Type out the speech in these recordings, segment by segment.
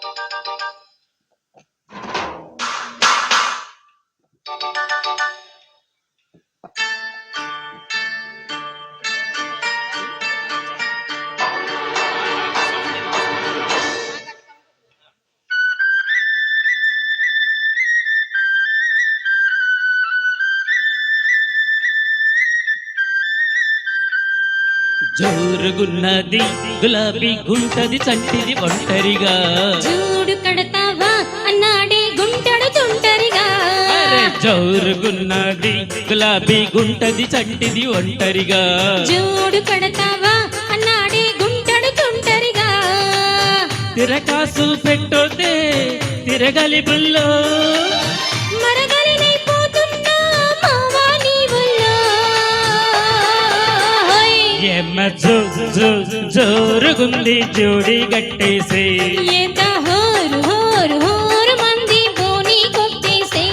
Thank you. జోరుగున్నది గులాబీ గుంటది చంటిది ఒంటరిగా. చూడు కడతావా అన్నాడే గుంటడు తుంటరిగా. జోరుగున్నది గులాబీ గుంటది చంటిది ఒంటరిగా. చూడు కడతావా అన్నాడే గుంటడు తుంటరిగా. తిరకాసు పెట్టోతే తిరగలి బుల్లో. ఎమ్మ జో జో జోరుగుంది జోడి గట్టేసే హోరు హోరు హోరు మంది బోని కొట్టేసే.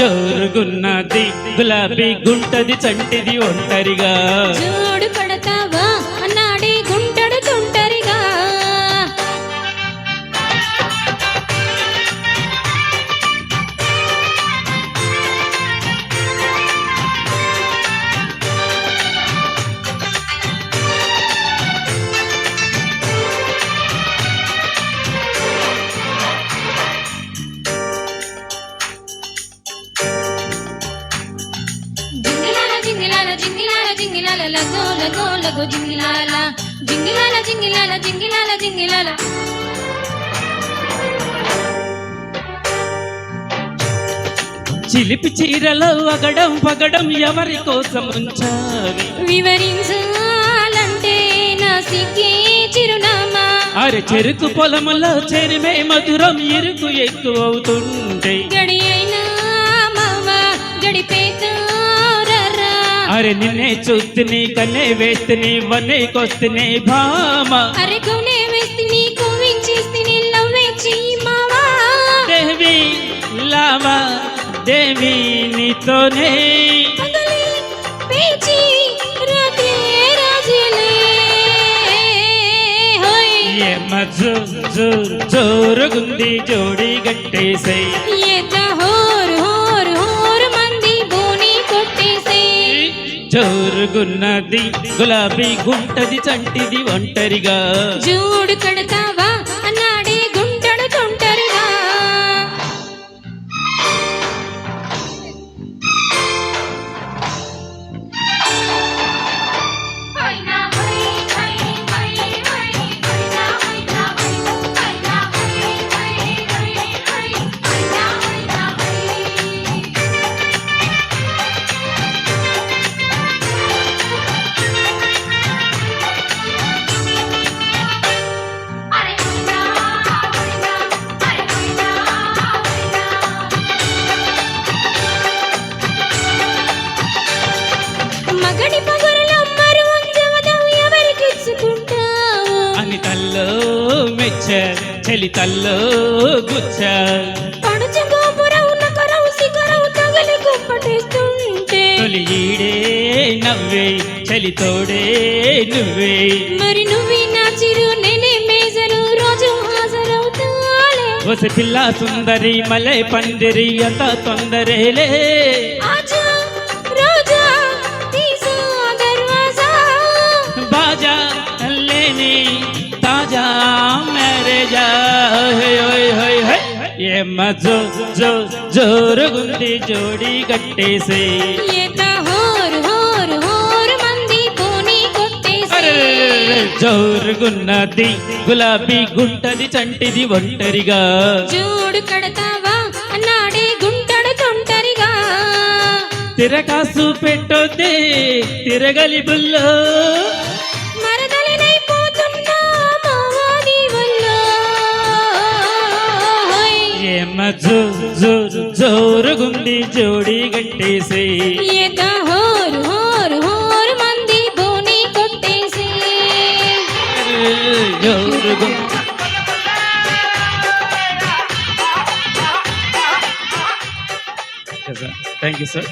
జోరుగున్నది గులాబీ గుంటది చంటిది ఒంటరిగా. చూడు లగో లగో జింగిలాల జింగిలాల జింగిలాల జింగిలాల జింగిలాల. చిలిపి చీరలో అగడం పగడం ఎవరి కోసం ఉంచావి వివరించాలంటే నా సిగ్గే చిరునామా. అరే చెరుకు పొలములో చెరిమే మధురం ఇరుకు ఎక్కువ అవుతుంటే గడి అరే నిన్నే చూస్తుని కన్నే వేస్తుని వన్నేకొస్తుని భామ. అరే కొనే వేస్తే నీకు వించేస్తే లవ్వే చీమావా దేవి లావా దేవి నీతోనే. జో జోరుగుంది జోడి గట్టేసై ఏత హోరు జోరుగున్నది గులాబీ గుంటది చంటిది ఒంటరిగా. జూడు కడతావా? మగడి పగురులో మరువంజవదం ఎవరికిచ్చుకుంటావు అని తల్లో మెచ్చ చెలి తల్లో గుచ్చ. పడుచు గోపురవు నకరవు శిఖరవు తగిలి గుప్పటేస్తుంటే. తొలి ఈడే నవ్వే చలి తోడే నువ్వే. మరి నువ్వే నా చిరు నేనే మేజరు రోజు హాజరవుతాలే. ఒస పిల్ల సుందరి మలై పందిరి అంత తొందరేలే. హై ఏమ్మ జో జో జోరుగుంది జోడి కొట్టేసి జోరుగున్నది గులాబీ గుంటది చంటిది ఒంటరిగా జూడు కడతావా అన్నాడే గుంటడు తొంటరిగా తిరకాసు పెట్టొద్దే తిరగలి బుల్లో జో జోరుగుంది జోడి గట్టేసే ఏత హోరు హోరు హోరు మంది బోని కొట్టేసి జోరుగుంది థ్యాంక్ యూ సార్